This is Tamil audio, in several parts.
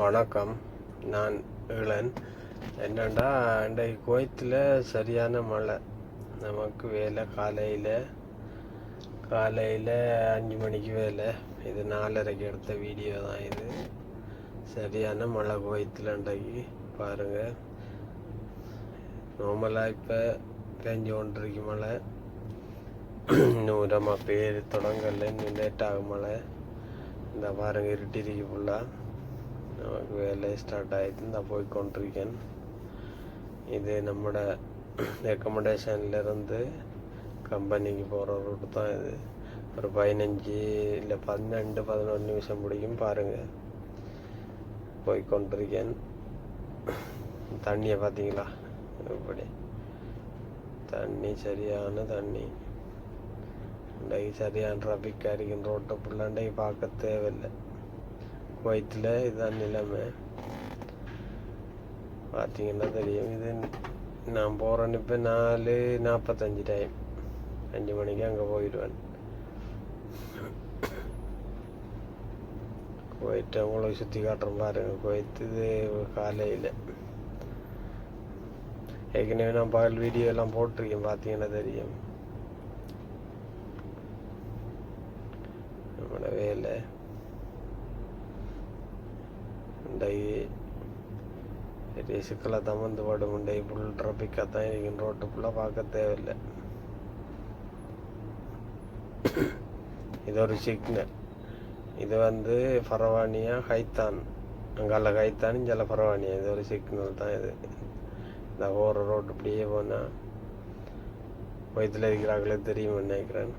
வணக்கம். நான் இளன். என்னடா இன்றைக்கு கோயத்தில் சரியான மழை. நமக்கு வேலை காலையில் காலையில் அஞ்சு மணிக்கு வேலை. இது நாலரைக்கு எடுத்த வீடியோ தான் இது. சரியான மழை கோயத்தில் இன்றைக்கு பாருங்கள் நார்மலாக இப்போ பெஞ்சு கொண்டிருக்கு மழை. இன்னும் நம்ம பேர் தொடங்கல. இன்னும் லேட்டாக மழை. இந்த பாருங்க இருட்டிருக்கு ஃபுல்லாக நமக்கு வேலை ஸ்டார்ட் ஆகிட்டு நான் போய் கொண்டிருக்கேன். இது நம்மட ரெக்கமெண்டேஷன்லேருந்து கம்பெனிக்கு போகிற ரூட்டு தான் இது. ஒரு பதினஞ்சு இல்லை பன்னெண்டு பதினொன்று நிமிஷம் பிடிக்கும் பாருங்கள் போய் கொண்டிருக்கேன். தண்ணியை பார்த்தீங்களா இப்படி. தண்ணி சரியான தண்ணி. இன்றைக்கு சரியான டிராஃபிக்காக இருக்கும் ரோட்டை ஃபுல்லாக பார்க்க தேவையில்லை. குவைத்தில் இதுதான் நிலைமை. பார்த்தீங்கன்னா தெரியும். இது நான் போகிறேன்னு இப்போ நாலு நாற்பத்தஞ்சு டைம் அஞ்சு மணிக்கு அங்கே போயிடுவேன். குவைத்தை உங்களுக்கு சுற்றி காட்டுறேன் பாருங்க. குவைத்து இது காலையில். ஏற்கனவே நான் பகல் வீடியோ எல்லாம் போட்டிருக்கேன். பார்த்தீங்கன்னா தெரியும். நம்மளோட வேலை. உண்டை பெரிய சிக்கலை தமந்து படும் உண்டை ஃபுல் ட்ராஃபிக்காக தான் இருக்கும் ரோட்டு ஃபுல்லாக பார்க்க தேவையில்லை. இது ஒரு சிக்னல் இது வந்து ஃபரவானியா ஹைத்தான். அங்கால ஹைத்தான் இங்கே ஃபரவானியா இது ஒரு சிக்னல் தான் இது. இந்த ஓர ரோடு இப்படியே போனால் வயிற்றில் இருக்கிறாங்களே தெரியும் நினைக்கிறேன்.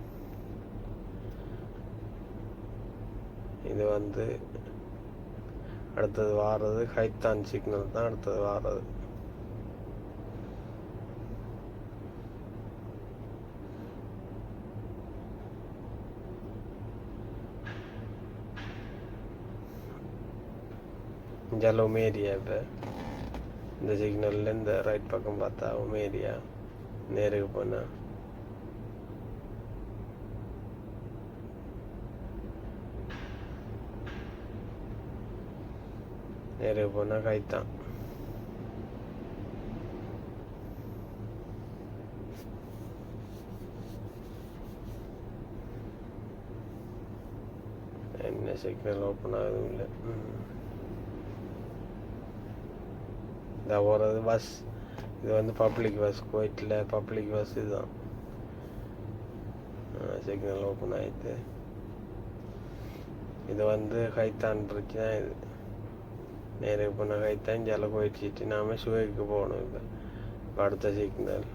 இது வந்து அடுத்தது வாரது ஹைத்தான் சிக்னல் தான் அடுத்தது வாரது. ஜல உமேரியா இப்போ. இந்த சிக்னல்ல இந்த ரைட் பக்கம் பார்த்தா உமேரியா. நேருக்கு போனால் நேருக்கு போனா காய்த்தான் என்ன சிக்னல் ஓப்பன் ஆகுதும் இல்லை இந்த போகிறது பஸ் இது வந்து பப்ளிக் பஸ் குவைட்டில் பப்ளிக் பஸ் இதுதான் சிக்னல் ஓப்பன் ஆயிடுது இது வந்து ஹைத்தான் பிரச்சனை இது நேருக்கு போன ஹைத்தான் ஜல போயிடுச்சிட்டு நாம சுவைக்கு போகணும் இப்போ இப்போ அடுத்த சிக்னல்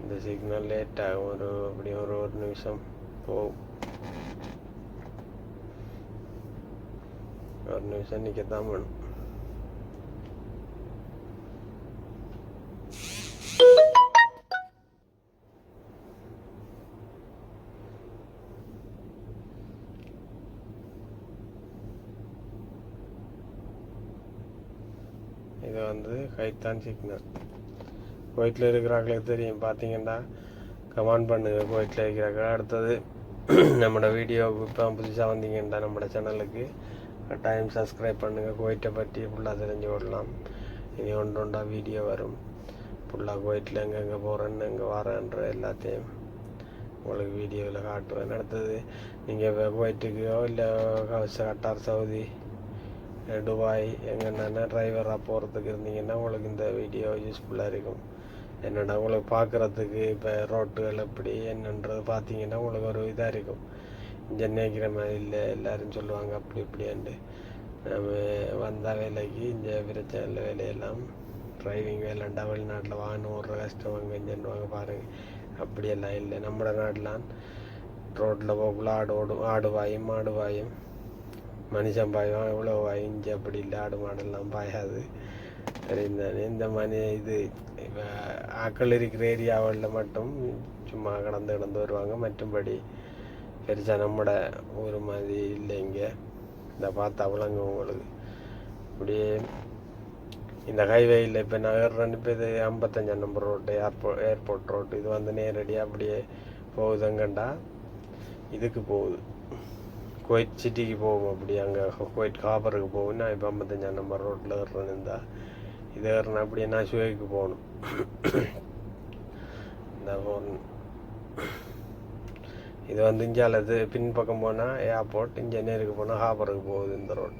இந்த சிக்னல் லேட் ஆகும் ஒரு அப்படி ஒரு ஒரு நிமிஷம் போகும் ஒரு நிமிஷம் நிற்கத்தான் வேணும் கைத்தான் சிக்னல் குவைத்தில் இருக்கிறாங்களே தெரியும். பார்த்தீங்கன்னா கமெண்ட் பண்ணுங்கள் குவைத்தில் இருக்கிறாங்க அடுத்தது நம்மளோட வீடியோ இப்போ புதுசாக வந்தீங்கன்னா நம்மளோட சேனலுக்கு கட்டாயம் சப்ஸ்கிரைப் பண்ணுங்கள் குவைட்டை பற்றி ஃபுல்லாக தெரிஞ்சு விடலாம் இனி ஒன்று ஒன்றா வீடியோ வரும். ஃபுல்லாக குவைட்டில் எங்கெங்கே போகிறேன்னு எங்கே வரேன்ற எல்லாத்தையும் உங்களுக்கு வீடியோவில் காட்டுவேன். அடுத்தது நீங்கள் குவைட்டுக்கோ இல்லை கட்டார் சவுதி துபாய் எங்கன்னா டிரைவராக போகிறதுக்கு இருந்தீங்கன்னா உங்களுக்கு இந்த வீடியோ யூஸ்ஃபுல்லாக இருக்கும். என்னென்னா உங்களுக்கு பார்க்குறதுக்கு இப்போ ரோட்டுகள் எப்படி என்னன்றது பார்த்தீங்கன்னா உங்களுக்கு ஒரு இதாக இருக்கும். இங்கே மாதிரி இல்லை எல்லோரும் சொல்லுவாங்க அப்படி இப்படியாண்டு நம்ம வந்த வேலைக்கு இந்த பிரச்சனை வேலையெல்லாம் டிரைவிங் வேலைண்டா வெளிநாட்டில் வாகனம் ஓடுற கஷ்டம் அங்கே இங்கேன்னுவாங்க பாருங்கள் அப்படியெல்லாம் இல்லை. நம்ம நாட்டிலாம் ரோட்டில் போக்குள்ள ஆடு ஓடும் ஆடு வாயும் மாடு வாயும் மனுஷன் பாய்வான் எவ்வளோ வாங்கி அப்படி இல்லை ஆடு மாடெல்லாம் பாயாது. சரிந்தானே இந்த மாதிரி இது இப்போ ஆக்கள் இருக்கிற ஏரியாவில் மட்டும் சும்மா கடந்து கடந்து வருவாங்க. மற்றும்படி பெருசாக நம்மட ஊர் மாதிரி இல்லை இங்கே. இந்த பார்த்தா விளங்கும் உங்களுக்கு. இப்படியே இந்த ஹைவேயில் இப்போ நகர்றேன்னு இப்போ இது ஐம்பத்தஞ்சாம் number road airport airport road இது வந்து நேரடியாக அப்படியே போகுதுங்கண்டா. இதுக்கு போகுது. குவைத் சிட்டிக்கு போவோம். அப்படி அங்கே குவைத் காபருக்கு போகும் நான் இப்போ ஐம்பத்தஞ்சாம் நம்பர் ரோட்டில் ஏறுறேன்னு இருந்தா இது ஏறினா அப்படியே நான் சுவைக்கு போகணும்? இந்த போகணும் இது வந்து இந்தியாவில் பின்பக்கம் போனால் ஏர்போர்ட் இங்கே நேருக்கு போனால் ஹாபருக்கு போகுது இந்த ரோட்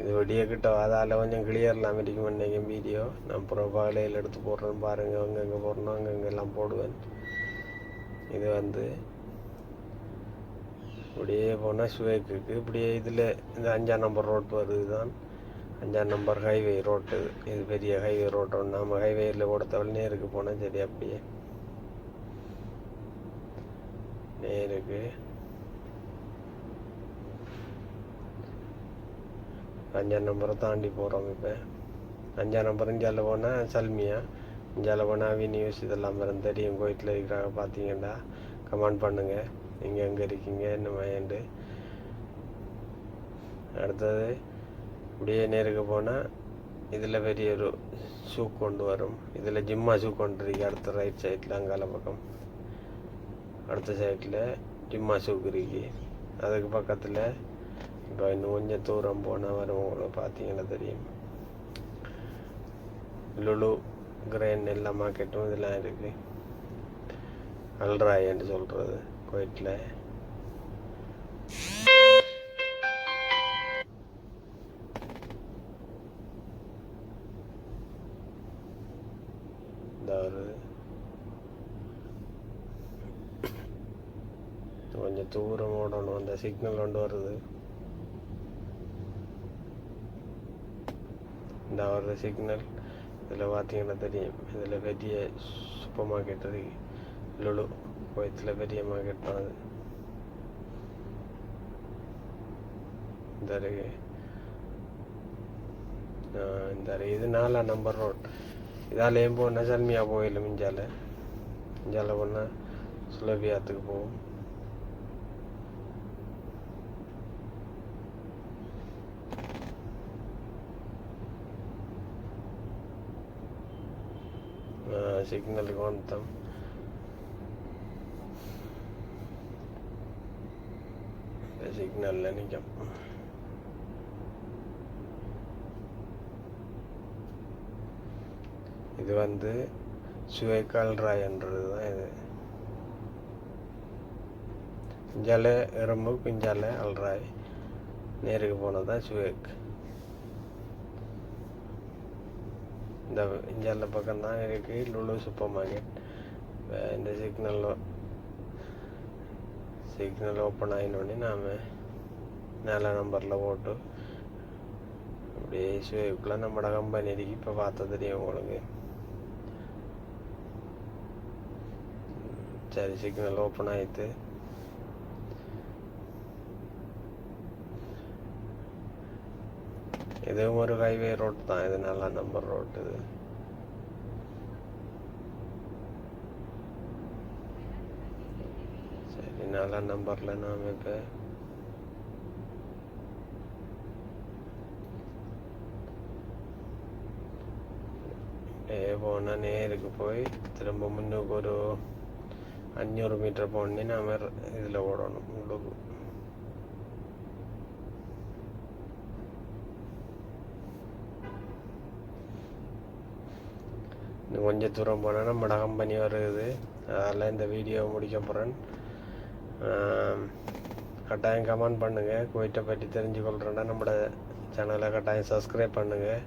இது வெடிய கிட்ட அதால் கொஞ்சம் கிளியர்லாம் இருக்கும் நினைக்கும் வீடியோ நான் அப்புறம் பகலையில் எடுத்து போடுறேன் பாருங்கள் அங்கங்கே போடணும் அங்கங்கெல்லாம் போடுவேன். இது வந்து இப்படியே போனால் சுவேக்குக்கு இப்படியே இதில் இந்த அஞ்சாம் நம்பர் ரோட் வருது தான் அஞ்சாம் நம்பர் ஹைவே ரோட்டு இது பெரிய ஹைவே ரோட்டு ஒன்று நம்ம ஹைவேயில் கொடுத்தவள் நேருக்கு போனால் சரி அப்படியே. நேருக்கு. அஞ்சாம் நம்பரை தாண்டி போகிறோம் இப்போ. அஞ்சாம் நம்பர் இஞ்சால போனால் சல்மியா இஞ்சால போனால் அவி நியூஸ் இதெல்லாம் வரும். தெரியும் கோயிட்டில் இருக்கிறாங்க பார்த்தீங்கன்னா கமெண்ட் பண்ணுங்கள் நீங்கள் எங்கே இருக்கீங்க? என்ன மைண்டு அடுத்தது இப்படியே நேருக்கு போனால் இதில் பெரிய ஒரு ஷூ கொண்டு வரும். இதில் ஜிம்மா ஷூ கொண்டு இருக்கு அடுத்த ரைட் சைடில் அங்கால பக்கம். அடுத்த சைடில் ஜிம்மா ஷூக்கு இருக்கு அதுக்கு பக்கத்தில் இப்போ இன்னும் கொஞ்சம் தூரம் போனால் வரும். உங்களுக்கு பார்த்தீங்கன்னா தெரியும். லுலு கிரேன் எல்லா மார்க்கெட்டும் இதெல்லாம் இருக்குது அல்ராயன்னு சொல்கிறது குவைட்டில் இந்த ஒரு கொஞ்சம் தூரம் ஓடணும். அந்த சிக்னல் கொண்டு வருது இந்த ஒரு சிக்னல் இதில் பார்த்தீங்கன்னா தெரியும். இதில் பெரிய சூப்பர் மார்க்கெட் இருக்கு. லுலு. குவைத்தில் பெரிய மார்க்கெட் தான் இந்த அருகே. இந்த அருகே. இது நாலா நம்பர் ரோட் இதால் ஏன் போனால் சல்மியா போயிடும் மிஞ்சால? மிஞ்சால போனால் சுலபியாத்துக்கு போகும் சிக்னலுக்கு வந்துட்டோம். சிக்னலில் நிற்கும் இது வந்து சுவைக்கால் ராயன்றது தான் இது. பிஞ்சால எறும்பு பிஞ்சால அல்ராய் நேருக்கு போனது தான் சுவேக். இந்த இஞ்சால பக்கம் தான் லுலு சூப்பர் மார்க்கெட். இந்த சிக்னல் சிக்னல் ஓப்பன் ஆகினோடனே நாம் நாலாம் நம்பரில் போட்டு அப்படியே சுவேக்குள்ளே நம்ம கம்பெனிக்கு இப்போ பார்த்தா தெரியும் உங்களுக்கு. சரி சிக்னல் ஓப்பன் ஆயிடுத்து இதுவும் ஒரு ஹைவே ரோட் தான் இது நல்லா நம்பர் ரோட் இது. சரி நம்பரில் நாம் இப்போ ஏ போனால் நேருக்கு போய் திரும்ப முன்னுக்கு ஒரு அஞ்சூறு மீட்டர் போனே நாம் இதில் ஓடணும் உள்ளுக்கு கொஞ்சம் தூரம் போனால் நம்ம கம்பெனி வருது. அதெல்லாம் இந்த வீடியோ முடிக்க போகிறேன் கட்டாயம் கமெண்ட் பண்ணுங்கள் குவைட்டை பற்றி தெரிஞ்சு கொள்கிறேன்னா நம்மளோட சேனலை கட்டாயம் சப்ஸ்கிரைப் பண்ணுங்கள்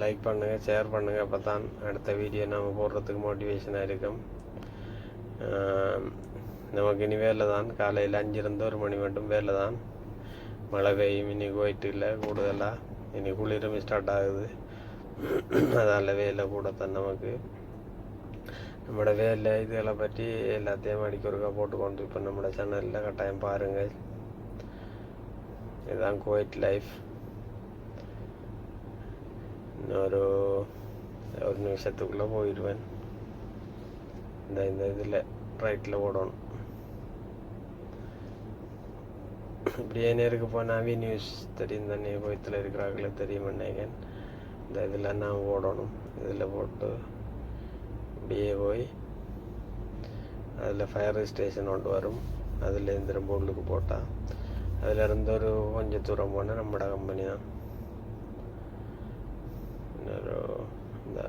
லைக் பண்ணுங்கள் ஷேர் பண்ணுங்கள் அப்போ தான் அடுத்த வீடியோ நம்ம போடுறதுக்கு மோட்டிவேஷனாக இருக்கும். நமக்கு இனி வேலை தான். காலையில் அஞ்சிருந்து ஒரு மணி மட்டும் வேலை தான். மழை பெய்யும். இனி குவைட்டில் கூடுதலாக இனி குளிரும் ஸ்டார்ட் ஆகுது. அதால் வேலை கூட தான் நமக்கு. நம்மளோட வேலை இதுகளை பற்றி எல்லாத்தையும் அடிக்க ஒருக்கா போட்டுக்கொண்டு இப்போ நம்மளோட சேனலில் கட்டாயம் பாருங்கள் இதுதான் குவைட் லைஃப் இன்னொரு ஒரு நிமிஷத்துக்குள்ளே போயிடுவேன் இந்த இந்த இதில் ரைட்டில் ஓடணும் இப்படியே நேருக்கு போனால் வி நியூஸ் தெரியும் தானே கோயத்தில் இருக்கிறார்களே தெரியும் நினைக்கிறேன் இந்த இதில் நான் ஓடணும் இதில் போட்டு இப்படியே போய் அதில் ஃபயர் ஸ்டேஷன் ஒன்று வரும். அதுலேருந்து ரொம்ப உள்ளுக்கு போட்டால் அதிலேருந்து ஒரு கொஞ்சம் தூரம் போனால் நம்மட கம்பெனி தான். இந்த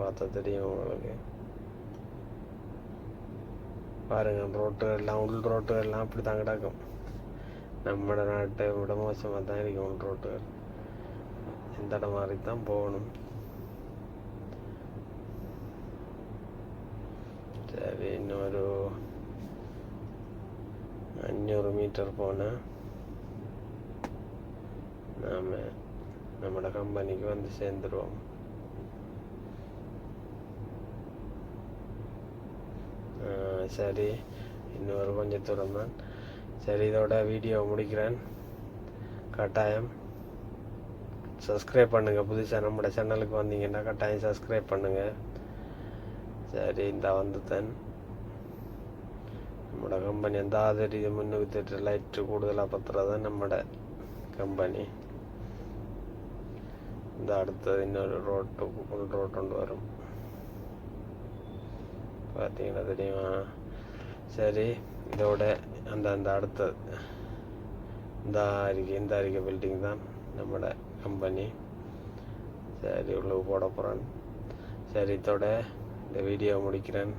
பார்த்தா தெரியும் உங்களுக்கு. பாருங்க ரோட்டு எல்லாம் உள் ரோட்டு எல்லாம் அப்படி தான் கிடக்கும். நம்மட நாட்டை விட மோசமாக தான் இருக்கும் உள் ரோட்டுகள் இந்த இடம் மாதிரி தான் போகணும் சரி இன்னொரு அஞ்சூறு மீட்டர் போனால் நாம் நம்மட கம்பெனிக்கு வந்து சேர்ந்துருவோம் ஆ, சரி இன்னொரு கொஞ்சம் தூரம் தான் சரி இதோட வீடியோ முடிக்கிறேன். கட்டாயம். சப்ஸ்கிரைப் பண்ணுங்கள் புதுசாக நம்மளோட சேனலுக்கு வந்தீங்கன்னா கட்டாயம் சப்ஸ்கிரைப் பண்ணுங்கள் சரி இந்த வந்துட்டேன். நம்மளோட கம்பெனி எந்த ஆதரி முன்னூற்றி எட்டு லைட்டு கூடுதலாக பத்துறது நம்மளோட கம்பெனி இந்த அடுத்தது இன்னொரு ரோட்டு உள் ரோட்டு கொண்டு வரும். பார்த்தீங்கன்னா தெரியுமா? சரி. இதோட அந்த அந்த அடுத்த இந்த அறிக்கை இந்த அறிக்கை பில்டிங் தான் நம்மளோட கம்பெனி சரி உள்ள போட போகிறேன் சரி இதோட இந்த வீடியோ முடிக்கிறேன்.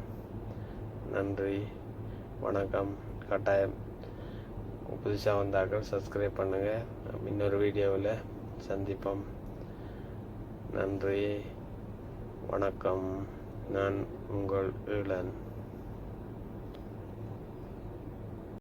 நன்றி வணக்கம் கட்டாயம். புதுசாக வந்தாக்கள் சப்ஸ்கிரைப் பண்ணுங்கள் இன்னொரு வீடியோவில் சந்திப்போம். நன்றி வணக்கம். நான் உங்கள் ஈழன்